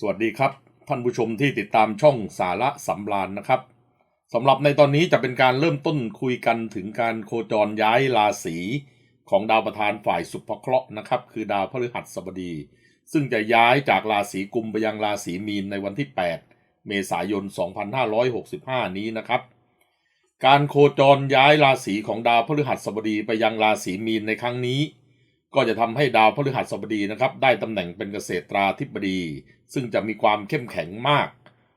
สวัสดีครับ ท่านผู้ชมที่ติดตามช่องสาระสำราญนะครับสำหรับในตอนนี้จะเป็นการเริ่มต้นคุยกันถึงการโคจรย้ายราศีของดาวประธานฝ่ายสุภเคราะห์นะครับ คือดาวพฤหัสบดี ซึ่งจะย้ายจากราศีกุมไปยังราศีมีนในวันที่ 8 เมษายน 2565 นี้นะครับ การโคจรย้ายราศีของดาวพฤหัสบดีไปยังราศีมีนในครั้งนี้ ก็จะทำให้ดาวพฤหัสบดีนะครับ ได้ตำแหน่งเป็นเกษตราธิบดี ซึ่งจะมีความเข้มแข็งมาก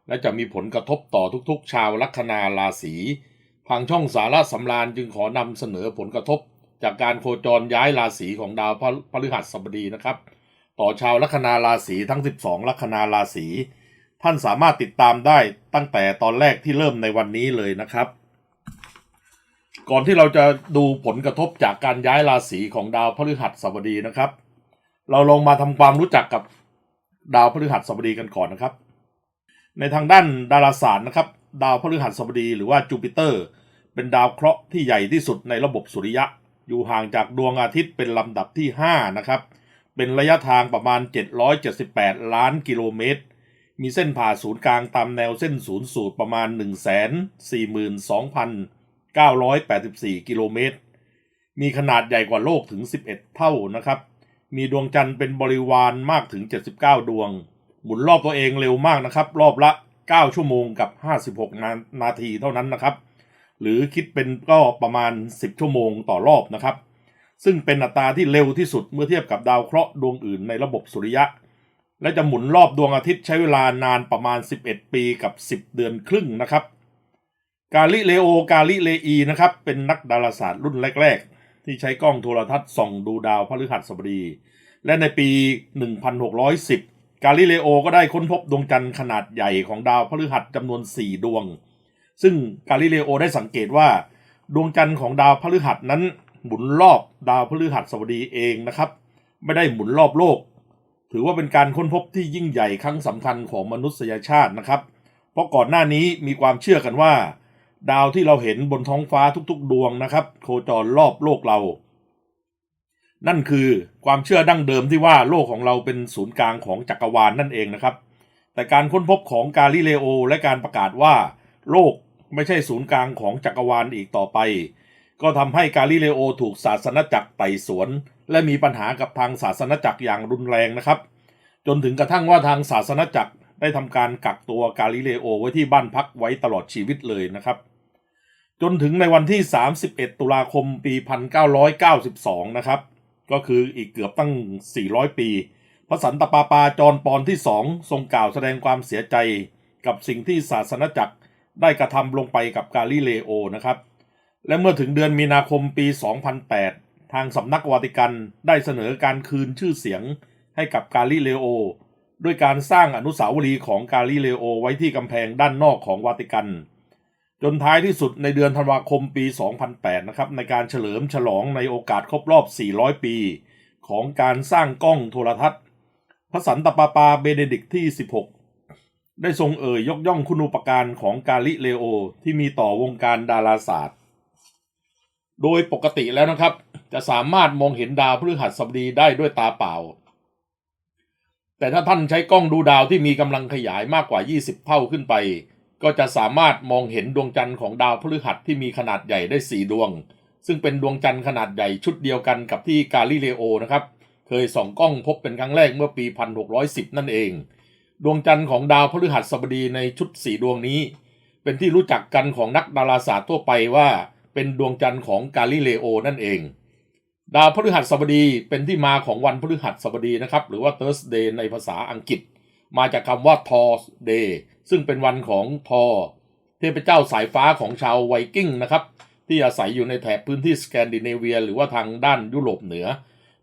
และจะมีผลกระทบต่อทุกๆ ชาวลัคนาราศีทางช่องสาระสำราญจึงขอนำเสนอผลกระทบ จากการโคจรย้ายราศีของดาวพฤหัสบดีนะครับ ต่อชาวลัคนาราศีทั้ง 12 ลัคนาราศีท่านสามารถติดตามได้ตั้งแต่ตอนแรกที่เริ่มในวันนี้เลยนะครับ ก่อนที่เราจะดูผลกระทบจากการย้ายราศีของดาวพฤหัสบดีนะครับ เราลองมาทำความรู้จักกับดาวพฤหัสบดีกันก่อนนะครับ ในทางด้านดาราศาสตร์นะครับ ดาวพฤหัสบดีหรือว่าจูปิเตอร์ เป็นดาวเคราะห์ที่ใหญ่ที่สุดในระบบสุริยะ อยู่ห่างจากดวงอาทิตย์เป็นลำดับที่ 5 นะครับ เป็นระยะทางประมาณ 778 ล้านกิโลเมตร มีเส้นผ่าศูนย์กลางตามแนวเส้นศูนย์สูตรประมาณ 142,000 984 กิโลเมตร มีขนาดใหญ่กว่าโลกถึง 11 เท่านะครับ มีดวงจันทร์เป็นบริวารมากถึง 79 ดวง หมุนรอบตัวเองเร็วมากนะครับ รอบละ 9 ชั่วโมงกับ 56 นานาทีเท่านั้นนะครับ หรือคิดเป็นก็ประมาณ 10 ชั่วโมงต่อรอบนะครับ ซึ่งเป็นอัตราที่เร็วที่สุดเมื่อเทียบกับดาวเคราะห์ดวงอื่นในระบบสุริยะและจะหมุนรอบดวงอาทิตย์ใช้เวลานานประมาณ 11 ปีกับ 10 เดือนครึ่งนะครับ กาลิเลโอกาลิเลอีนะครับเป็นนักดาราศาสตร์รุ่นแรก ๆ ที่ใช้กล้องโทรทัศน์ส่องดูดาวพฤหัสบดี และในปี 1610 กาลิเลโอก็ได้ค้นพบดวงจันทร์ขนาดใหญ่ของดาวพฤหัสจำนวน 4 ดวง ซึ่งกาลิเลโอได้สังเกตว่า ดวงจันทร์ของดาวพฤหัสนั้นหมุนรอบดาวพฤหัสบดีเองนะครับ ไม่ได้หมุนรอบโลก ถือว่าเป็นการค้นพบที่ยิ่งใหญ่ครั้งสำคัญของมนุษยชาตินะครับ เพราะก่อนหน้านี้มีความเชื่อกันว่า ดาวที่เราเห็นบนท้องฟ้าทุกๆ ดวงนะครับ โคจรรอบโลกเรา นั่นคือความเชื่อดั้งเดิมที่ว่าโลกของเราเป็นศูนย์กลางของจักรวาลนนั่นเองนะครับ แต่การค้นพบของกาลิเลโอและการประกาศว่า โลกไม่ใช่ศูนย์กลางของจักรวาลอีกต่อไป ก็ทำให้กาลิเลโอถูกศาสนจักรไต่สวน และมีปัญหากับทางศาสนจักรอย่างรุนแรงนะครับ จนถึงกระทั่งว่าทางศาสนจักร ได้ทำการกักตัวกาลิเลโอไว้ที่บ้านพักไว้ตลอดชีวิตเลยนะครับ จนถึงในวันที่ 31 ตุลาคมปี 1992 นะครับ ก็คืออีกเกือบตั้ง 400 ปี พระสันตะปาปาจอร์นปอนที่สองทรงกล่าวแสดงความเสียใจกับสิ่งที่ศาสนจักรได้กระทำลงไปกับกาลิเลโอนะครับ และเมื่อถึงเดือนมีนาคมปี 2008 ทางสำนักวาติกันได้เสนอการคืนชื่อเสียงให้กับกาลิเลโอ ด้วยการสร้างอนุสาวรีย์ของกาลิเลโอไว้ที่กำแพงด้านนอกของวาติกัน จนท้ายที่สุดในเดือนธันวาคมปี 2008 นะครับ ในการเฉลิมฉลองในโอกาสครบรอบ 400 ปี ของการสร้างกล้องโทรทัศน์ พระสันตะปาปาเบเนดิกที่ 16 ได้ทรงเอ่ยยกย่องคุณูปการของกาลิเลโอที่มีต่อวงการดาราศาสตร์ โดยปกติแล้วนะครับ จะสามารถมองเห็นดาวพฤหัสบดีได้ด้วยตาเปล่า แต่ถ้าท่านใช้กล้องดูดาวที่มีกำลังขยายมากกว่า 20 เท่าขึ้นไป ก็จะสามารถมองเห็นดวงจันทร์ของดาวพฤหัสที่มีขนาดใหญ่ได้ 4 ดวง ซึ่งเป็นดวงจันทร์ขนาดใหญ่ชุดเดียวกันกับที่กาลิเลโอนะครับ เคยส่องกล้องพบเป็นครั้งแรกเมื่อปี 1610 นั่นเอง ดวงจันทร์ของดาวพฤหัสบดีในชุดสีดวงนี้ เป็นที่รู้จักกันของนักดาราศาสตร์ทั่วไปว่า เป็นดวงจันทร์ของกาลิเลโอนั่นเอง ดาวพฤหัสบดีเป็นที่มาของวันพฤหัสบดีนะครับ หรือว่า Thursday ในภาษาอังกฤษ มาจากคำว่า Thursday ซึ่งเป็นวันของทอเทพเจ้าสายฟ้าของชาวไวกิ้งนะครับ ที่อาศัยอยู่ในแถบพื้นที่สแกนดิเนเวีย หรือว่าทางด้านยุโรปเหนือ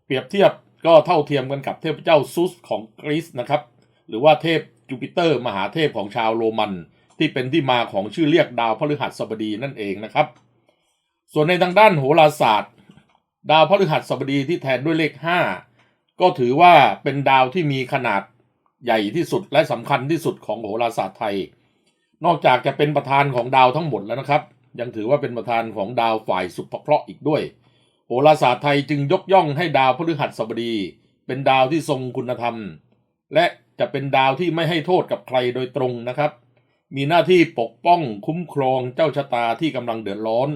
เปรียบเทียบก็เท่าเทียมกันกับเทพเจ้าซุสของกรีซนะครับ หรือว่าเทพจูปิเตอร์ มหาเทพของชาวโรมัน ที่เป็นที่มาของชื่อเรียกดาวพฤหัสบดีนั่นเองนะครับ ส่วนในทางด้านโหราศาสตร์ ดาวพฤหัสบดีที่แทนด้วยเลข 5 ก็ถือว่าเป็นดาวที่มีขนาดใหญ่ที่สุดและสำคัญที่สุดของโหราศาสตร์ไทย นอกจากจะเป็นประธานของดาวทั้งหมดแล้วนะครับ ยังถือว่าเป็นประธานของดาวฝ่ายสุภเคราะห์อีกด้วย โหราศาสตร์ไทยจึงยกย่องให้ดาวพฤหัสบดี เป็นดาวที่ทรงคุณธรรม และจะเป็นดาวที่ไม่ให้โทษกับใครโดยตรงนะครับ มีหน้าที่ปกป้องคุ้มครองเจ้าชะตาที่กำลังเดือดร้อน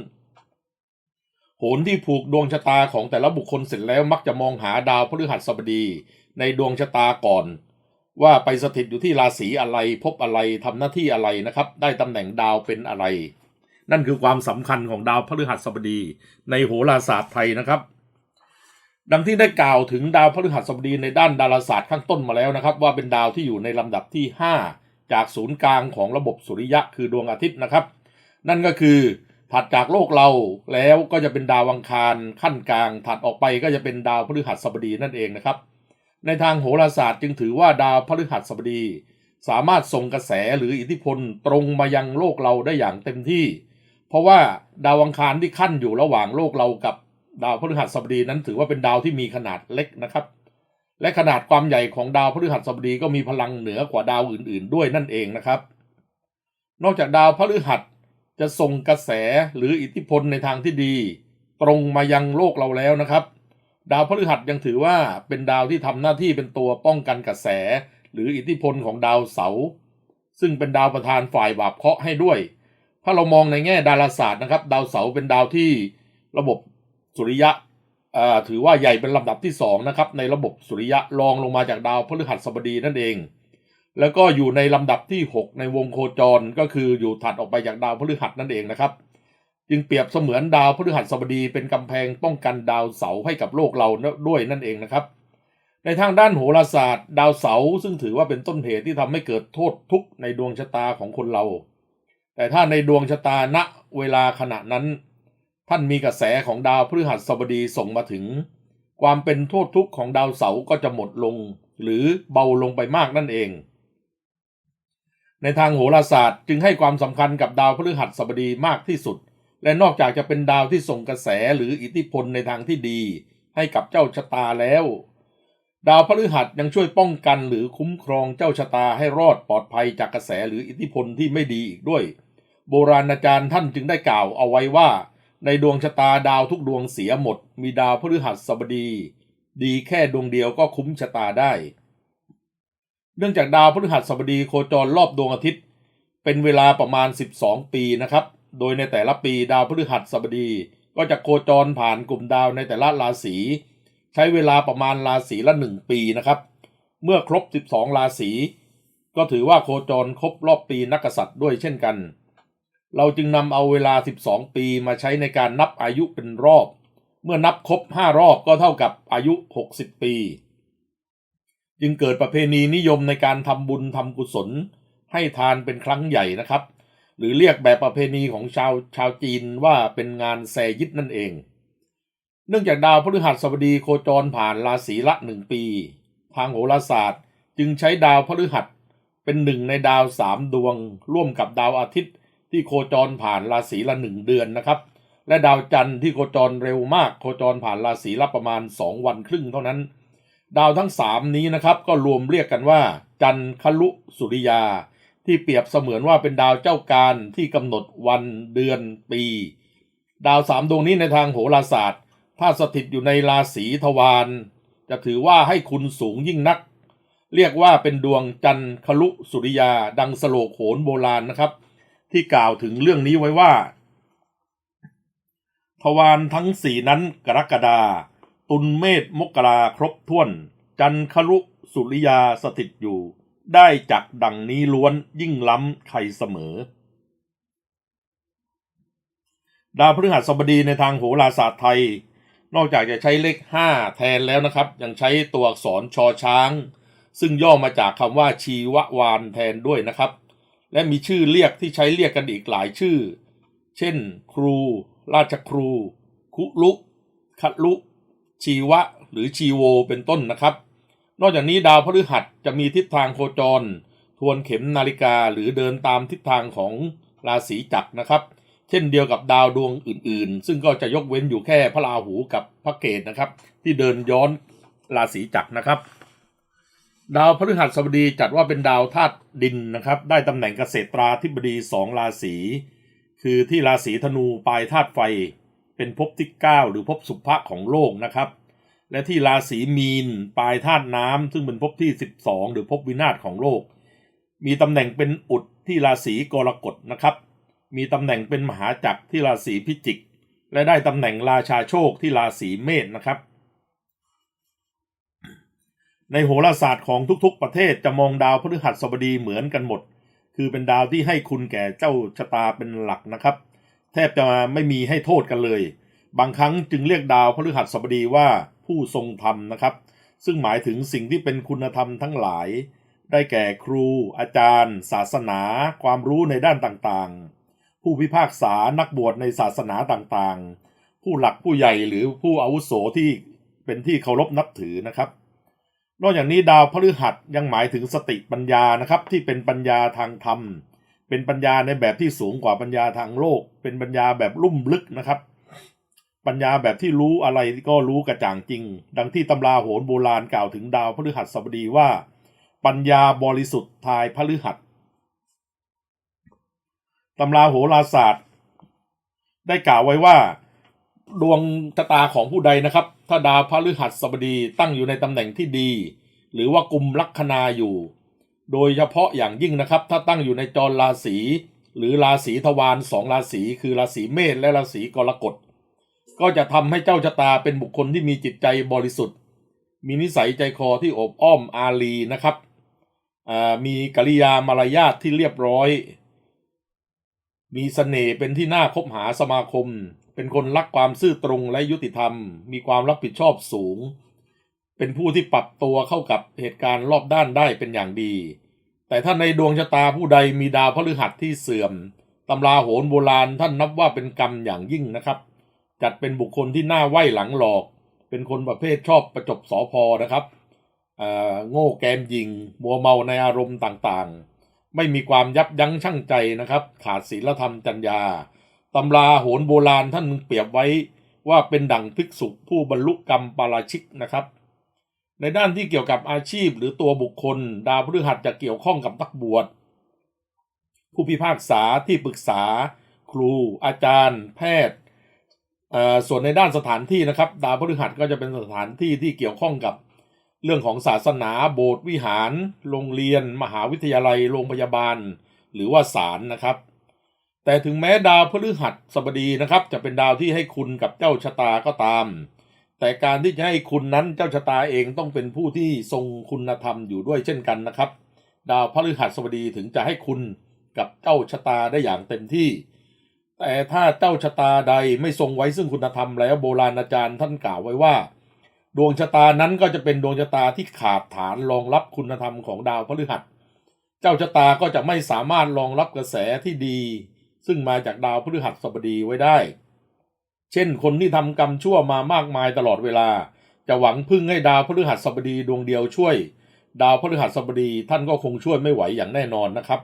โหนที่ผูกดวงชะตาของแต่ละบุคคลเสร็จแล้วมักจะมองหาดาวพฤหัสบดีในดวงชะตาก่อน ว่าไปสถิตอยู่ที่ราศีอะไรพบอะไรทำหน้าที่อะไรนะครับ ได้ตำแหน่งดาวเป็นอะไร นั่นคือความสำคัญของดาวพฤหัสบดี ในโหราศาสตร์ไทยนะครับ ดังที่ได้กล่าวถึงดาวพฤหัสบดีในด้านดาราศาสตร์ข้างต้นมาแล้วนะครับ ว่าเป็นดาวที่อยู่ในลำดับที่ 5 จากศูนย์กลางของระบบสุริยะคือดวงอาทิตย์นะครับ นั่นก็คือ ถัดจากโลกเราแล้วก็จะเป็นดาวอังคารขั้นกลาง ถัดออกไปก็จะเป็นดาวพฤหัสบดีนั่นเองนะครับ ในทางโหราศาสตร์จึงถือว่าดาวพฤหัสบดี สามารถส่งกระแสหรืออิทธิพลตรงมายังโลกเราได้อย่างเต็มที่ เพราะว่าดาวอังคารที่ขั้นอยู่ระหว่างโลกเรากับดาวพฤหัสบดีนั้นถือว่าเป็นดาวที่มีขนาดเล็กนะครับ และขนาดความใหญ่ของดาวพฤหัสบดีก็มีพลังเหนือกว่าดาวอื่น ๆ ด้วยนั่นเองนะครับ นอกจากดาวพฤหัส จะส่งกระแสหรืออิทธิพลในทางที่ดี ตรงมายังโลกเราแล้วนะครับ ดาวพฤหัสยังถือว่าเป็นดาวที่ทำหน้าที่เป็นตัวป้องกันกระแส หรืออิทธิพลของดาวเสาร์ซึ่งเป็นดาวประธานฝ่ายบาปเคราะห์ให้ด้วย ถ้าเรามองในแง่ดาราศาสตร์นะครับ ดาวเสาร์เป็นดาวที่ระบบสุริยะถือว่าใหญ่เป็นลำดับที่สองนะครับในระบบสุริยะรองลงมาจากดาวพฤหัสบดีนั่นเอง แล้วก็อยู่ในลำดับที่ 6 ในวงโคจรก็คืออยู่ถัดออกไปจากดาวพฤหัสนั่นเองนะครับ จึงเปรียบเสมือนดาวพฤหัสบดีเป็นกำแพงป้องกันดาวเสาร์ให้กับโลกเราด้วยนั่นเองนะครับ ในทางด้านโหราศาสตร์ ดาวเสาร์ซึ่งถือว่าเป็นต้นเหตุที่ทำให้เกิดโทษทุกข์ในดวงชะตาของคนเรา แต่ถ้าในดวงชะตาณเวลาขณะนั้น ท่านมีกระแสของดาวพฤหัสบดีส่งมาถึง ความเป็นโทษทุกข์ของดาวเสาร์ก็จะหมดลง หรือเบาลงไปมากนั่นเอง ในทางโหราศาสตร์จึงให้ความสำคัญกับดาวพฤหัสบดีมากที่สุด และนอกจากจะเป็นดาวที่ส่งกระแสหรืออิทธิพลในทางที่ดี ให้กับเจ้าชะตาแล้ว ดาวพฤหัสยังช่วยป้องกันหรือคุ้มครองเจ้าชะตาให้รอดปลอดภัยจากกระแสหรืออิทธิพลที่ไม่ดีอีกด้วย โบราณอาจารย์ท่านจึงได้กล่าวเอาไว้ว่า ในดวงชะตาดาวทุกดวงเสียหมด มีดาวพฤหัสบดี ดีแค่ดวงเดียวก็คุ้มชะตาได้ เนื่องจากดาวพฤหัสบดีโคจรรอบดวงอาทิตย์ เป็นเวลาประมาณ 12 ปีนะครับ โดยในแต่ละปีดาวพฤหัสบดี ก็จะโคจรผ่านกลุ่มดาวในแต่ละราศีใช้เวลาประมาณราศีละ 1 ปีนะครับ เมื่อครบ 12 ราศีก็ถือว่าโคจรครบรอบปีนักกษัตริย์ด้วยเช่นกัน เราจึงนำเอาเวลา 12 ปีมาใช้ในการนับอายุเป็นรอบ เมื่อนับครบ 5 รอบก็เท่ากับอายุ 60 ปี จึงเกิดประเพณีนิยมในการทำบุญทำกุศล ให้ทานเป็นครั้งใหญ่นะครับ หรือเรียกแบบประเพณีของชาวชาวจีนว่าเป็นงานแซยิดนั่นเอง เนื่องจากดาวพฤหัสบดีโคจรผ่านราศีละหนึ่งปี ทางโหราศาสตร์ จึงใช้ดาวพฤหัสเป็นหนึ่งในดาวสามดวง ร่วมกับดาวอาทิตย์ ที่โคจรผ่านราศีละหนึ่งเดือนนะครับและดาวจันทร์ที่โคจรเร็วมากโคจรผ่านราศีละประมาณ 2 วันครึ่งเท่านั้น ดาวทั้งสามนี้นะครับก็รวมเรียกกันว่า จันคลุสุริยา ที่เปรียบเสมือนว่าเป็นดาวเจ้าการที่กำหนดวันเดือนปี ดาวสามดวงนี้ในทางโหราศาสตร์ ถ้าสถิตอยู่ในราศีทวารจะถือว่าให้คุณสูงยิ่งนัก เรียกว่าเป็นดวงจันคลุสุริยา ดังสโลกโหนโบราณนะครับ ที่กล่าวถึงเรื่องนี้ไว้ว่า ทวารทั้งสี่นั้นกรกฎา ตุลเมษมกราครบถ้วน จันคลุสุริยาสถิตอยู่ ได้จักดังนี้ล้วนยิ่งล้ำใครเสมอ ดาวพฤหัสบดีในทางโหราศาสตร์ไทย นอกจากจะใช้เลข 5 แทนแล้วนะครับ ยังใช้ตัวอักษรชอช้าง ซึ่งย่อมาจากคำว่าชีววานแทนด้วยนะครับ และมีชื่อเรียกที่ใช้เรียกกันอีกหลายชื่อ เช่น ครู ราชครู คุลุคลุ ชีวะหรือชีโวเป็นต้นนะครับ นอกจากนี้ดาวพฤหัสจะมีทิศทางโคจร ทวนเข็มนาฬิกาหรือเดินตามทิศทางของราศีจักรนะครับ เช่นเดียวกับดาวดวงอื่นๆ ซึ่งก็จะยกเว้นอยู่แค่พระราหูกับพระเกตนะครับ ที่เดินย้อนราศีจักรนะครับ ดาวพฤหัสบดีจัดว่าเป็นดาวธาตุดินนะครับ ได้ตำแหน่งเกษตราธิบดีสองราศีคือที่ราศีธนูปลายธาตุไฟ เป็นภพที่ 9 หรือภพสุภะของโลกนะครับ และที่ราศีมีนปลายธาตุน้ำซึ่งเป็นภพที่ 12 หรือภพวินาศของโลก มีตำแหน่งเป็นอุดที่ราศีกรกฎนะครับ มีตำแหน่งเป็นมหาจักรที่ราศีพิจิก และได้ตำแหน่งราชาโชคที่ราศีเมษนะครับ ในโหราศาสตร์ของทุกๆ ประเทศจะมองดาวพฤหัสบดีเหมือนกันหมด คือเป็นดาวที่ให้คุณแก่เจ้าชะตาเป็นหลักนะครับ แทบจะไม่มีให้โทษกันเลย บางครั้งจึงเรียกดาวพฤหัสบดีว่าผู้ทรงธรรมนะครับ ซึ่งหมายถึงสิ่งที่เป็นคุณธรรมทั้งหลาย ได้แก่ครู อาจารย์ ศาสนา ความรู้ในด้านต่างๆ ผู้พิพากษานักบวชในศาสนาต่างๆ ผู้หลักผู้ใหญ่หรือผู้อาวุโสที่เป็นที่เคารพนับถือนะครับนอกจากนี้ดาวพฤหัสยังหมายถึงสติปัญญานะครับที่เป็นปัญญาทางธรรม เป็นปัญญาในแบบที่สูงกว่าปัญญาทางโลก เป็นปัญญาแบบลุ่มลึกนะครับ ปัญญาแบบที่รู้อะไรก็รู้กระจ่างจริง ดังที่ตำราโหรโบราณกล่าวถึงดาวพฤหัสบดีว่า ปัญญาบริสุทธิ์ทายพฤหัสตำราโหราศาสตร์ ได้กล่าวไว้ว่าดวงชะตาของผู้ใดนะครับ ถ้าดาวพฤหัสบดีตั้งอยู่ในตำแหน่งที่ดี หรือว่ากลุ่มลัคนาอยู่ โดยเฉพาะอย่างยิ่งนะครับ ถ้าตั้งอยู่ในจรราศีหรือราศีทวารสองราศีคือราศีเมษและราศีกรกฎก็จะทำให้เจ้าชะตาเป็นบุคคลที่มีจิตใจบริสุทธิ์ มีนิสัยใจคอที่อบอ้อมอารีนะครับมีกิริยามารยาทที่เรียบร้อย มีเสน่ห์เป็นที่น่าคบหาสมาคม เป็นคนรักความซื่อตรงและยุติธรรม มีความรับผิดชอบสูง เป็นผู้ที่ปรับตัวเข้ากับเหตุการณ์รอบด้านได้เป็นอย่างดี แต่ถ้าในดวงชะตาผู้ใดมีดาวพฤหัสที่เสื่อมตำราโหรโบราณท่านนับว่าเป็นกรรมอย่างยิ่งนะครับ จัดเป็นบุคคลที่หน้าไหวหลังหลอก เป็นคนประเภทชอบประจบสอพอนะครับโง่แกมยิง มัวเมาในอารมณ์ต่างๆ ไม่มีความยับยั้งชั่งใจนะครับ ขาดศีลธรรมจัญญาตำราโหรโบราณท่านเปรียบไว้ว่าเป็นดั่งภิกษุผู้บรรลุกรรมปาราชิกนะครับ ในด้านที่เกี่ยวกับอาชีพหรือตัวบุคคล ดาวพฤหัสจะเกี่ยวข้องกับนักบวช ผู้พิพากษาที่ปรึกษา ครู อาจารย์ แพทย์ส่วนในด้านสถานที่นะครับ ดาวพฤหัสก็จะเป็นสถานที่ที่เกี่ยวข้องกับเรื่องของศาสนาโบสถ์วิหาร โรงเรียน มหาวิทยาลัย โรงพยาบาล หรือว่าศาลนะครับ แต่ถึงแม้ดาวพฤหัสบดีนะครับ จะเป็นดาวที่ให้คุณกับเจ้าชะตาก็ตาม แต่การที่จะให้คุณนั้นเจ้าชะตาเองต้องเป็นผู้ที่ทรงคุณธรรมอยู่ด้วยเช่นกันนะครับ ดาวพฤหัสบดีถึงจะให้คุณกับเจ้าชะตาได้อย่างเต็มที่ แต่ถ้าเจ้าชะตาใดไม่ทรงไว้ซึ่งคุณธรรมแล้วโบราณอาจารย์ท่านกล่าวไว้ว่า ดวงชะตานั้นก็จะเป็นดวงชะตาที่ขาดฐานรองรับคุณธรรมของดาวพฤหัส เจ้าชะตาก็จะไม่สามารถรองรับกระแสที่ดี ซึ่งมาจากดาวพฤหัสบดีไว้ได้ เช่น คนที่ทำกรรมชั่วมามากมายตลอดเวลา จะหวังพึ่งให้ดาวพฤหัสบดีดวงเดียวช่วย ดาวพฤหัสบดีท่านก็คงช่วยไม่ไหวอย่างแน่นอนนะครับ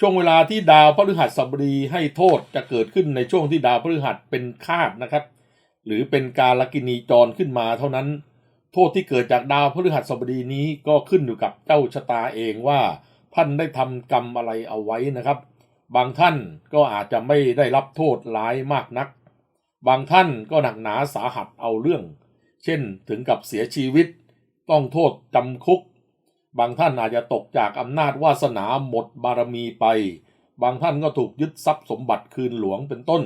ช่วงเวลาที่ดาวพฤหัสบดีให้โทษจะเกิดขึ้นในช่วงที่ดาวพฤหัสเป็นคาดนะครับ หรือเป็นการลกินีจรขึ้นมาเท่านั้น โทษที่เกิดจากดาวพฤหัสบดีนี้ก็ขึ้นอยู่กับเจ้าชะตาเองว่า ท่านได้ทำกรรมอะไรเอาไว้นะครับ บางท่านก็อาจจะไม่ได้รับโทษร้ายมากนัก บางท่านก็หนักหนาสาหัสเอาเรื่อง เช่นถึงกับเสียชีวิต ต้องโทษจำคุก บางท่านอาจจะตกจากอำนาจวาสนาหมดบารมีไป บางท่านก็ถูกยึดทรัพย์สมบัติคืนหลวงเป็นต้น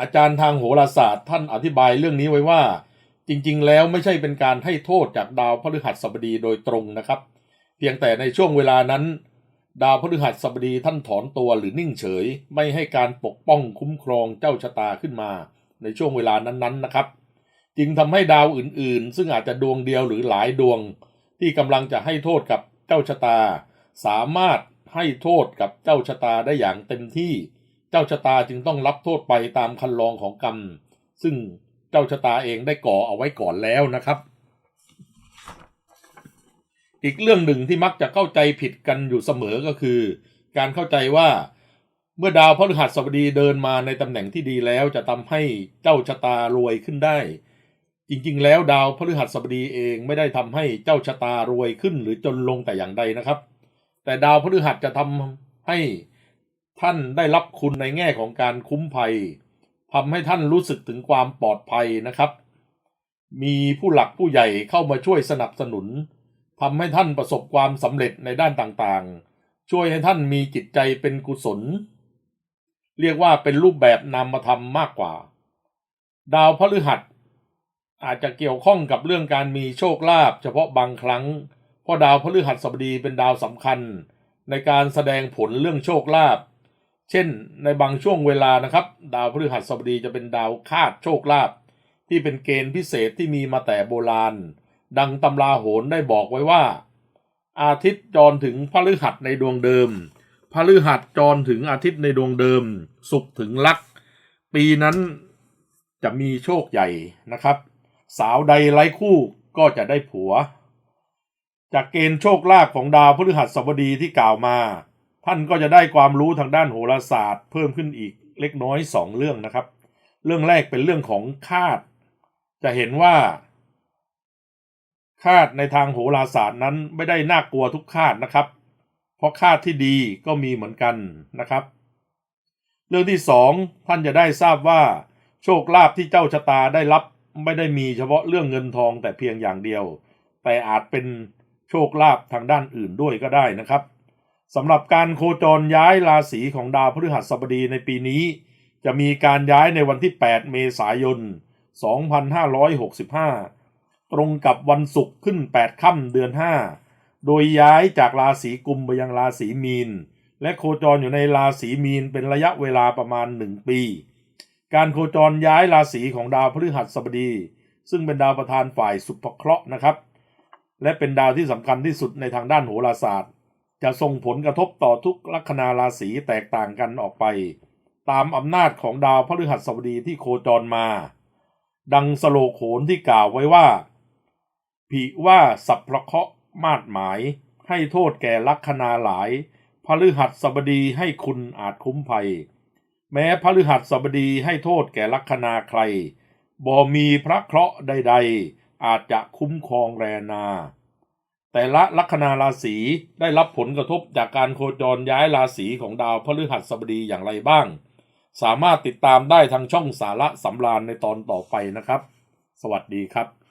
อาจารย์ทางโหราศาสตร์ท่านอธิบายเรื่องนี้ไว้ว่า จริงๆ แล้วไม่ใช่เป็นการให้โทษจากดาวพฤหัสบดีโดยตรงนะครับ เพียงแต่ในช่วงเวลานั้น ดาวพฤหัสบดีท่านถอนตัวหรือนิ่งเฉย ไม่ให้การปกป้องคุ้มครองเจ้าชะตาขึ้นมา ในช่วงเวลานั้นๆนะครับ จึงทำให้ดาวอื่นๆ ซึ่งอาจจะดวงเดียวหรือหลายดวง ที่กำลังจะให้โทษกับเจ้าชะตา สามารถให้โทษกับเจ้าชะตาได้อย่างเต็มที่ เจ้าชะตาจึงต้องรับโทษไปตามคันลองของกรรมซึ่งเจ้าชะตาเองได้ก่อเอาไว้ก่อนแล้วนะครับ อีกเรื่องหนึ่งที่มักจะเข้าใจผิดกันอยู่เสมอก็คือ การเข้าใจว่าเมื่อดาวพฤหัสบดีเดินมาในตำแหน่งที่ดีแล้วจะทำให้เจ้าชะตารวยขึ้นได้ จริงๆ แล้วดาวพฤหัสบดีเองไม่ได้ทำให้เจ้าชะตารวยขึ้นหรือจนลงแต่อย่างใดนะครับ แต่ดาวพฤหัสจะทำให้ท่านได้รับคุณในแง่ของการคุ้มภัยทำให้ท่านรู้สึกถึงความปลอดภัยนะครับ มีผู้หลักผู้ใหญ่เข้ามาช่วยสนับสนุน ทำให้ท่านประสบความสำเร็จในด้านต่างๆ ช่วยให้ท่านมีจิตใจเป็นกุศล เรียกว่าเป็นรูปแบบนามธรรมมากกว่า ดาวพฤหัส อาจจะเกี่ยวข้องกับเรื่องการมีโชคลาภเฉพาะบางครั้ง เพราะดาวพฤหัสบดีเป็นดาวสำคัญ ในการแสดงผลเรื่องโชคลาภเช่น ในบางช่วงเวลานะครับ ดาวพฤหัสบดีจะเป็นดาวคาดโชคลาภที่เป็นเกณฑ์พิเศษที่มีมาแต่โบราณ ดังตำราโหรได้บอกไว้ว่า อาทิตย์จรถึงพฤหัสในดวงเดิมพฤหัสจรถึงอาทิตย์ในดวงเดิม สุขถึงลัก ปีนั้นจะมีโชคใหญ่นะครับ สาวใดไร้คู่ก็จะได้ผัว จากเกณฑ์โชคลาภของดาวพฤหัสบดีที่กล่าวมา ท่านก็จะได้ความรู้ทางด้านโหราศาสตร์ เพิ่มขึ้นอีกเล็กน้อยสองเรื่องนะครับ เรื่องแรกเป็นเรื่องของคาด จะเห็นว่า คาดในทางโหราศาสตร์นั้นไม่ได้น่ากลัวทุกคาดนะครับ เพราะคาดที่ดีก็มีเหมือนกันนะครับ เรื่องที่สองท่านจะได้ทราบว่า โชคลาภที่เจ้าชะตาได้รับไม่ได้มีเฉพาะเรื่องเงินทองแต่เพียงอย่างเดียว แต่อาจเป็นโชคลาภทางด้านอื่นด้วยก็ได้นะครับสำหรับการโคจรย้ายราศีของดาวพฤหัสบดีในปีนี้ จะมีการย้ายในวันที่ 8 เมษายน 2565 ตรงกับวันศุกร์ขึ้น 8 ค่ำเดือน 5 โดยย้ายจากราศีกุมไปยังราศีมีน และโคจรอยู่ในราศีมีนเป็นระยะเวลาประมาณ 1 ปี การโคจรย้ายราศีของดาวพฤหัสบดี ซึ่งเป็นดาวประธานฝ่ายสุภเคราะห์นะครับ และเป็นดาวที่สำคัญที่สุดในทางด้านโหราศาสตร์ จะส่งผลกระทบต่อทุกลัคนาราศีแตกต่างกันออกไป ตามอำนาจของดาวพฤหัสบดีที่โคจรมา ดังสโลโขนที่กล่าวไว้ว่า ผิว่าสัพพะเคราะห์มาดหมาย ให้โทษแก่ลัคนาหลายพฤหัสบดีให้คุณอาจคุ้มภัย แม้พฤหัสบดีให้โทษแก่ลัคนาใครบ่มีพระเคราะห์ใดๆ อาจจะคุ้มครองแรนา แต่ละลัคนาราศีได้รับผลกระทบจากการโคจรย้ายราศีของดาวพฤหัสบดีอย่างไรบ้าง สามารถติดตามได้ทางช่องสาระสำราญในตอนต่อไปนะครับ สวัสดีครับ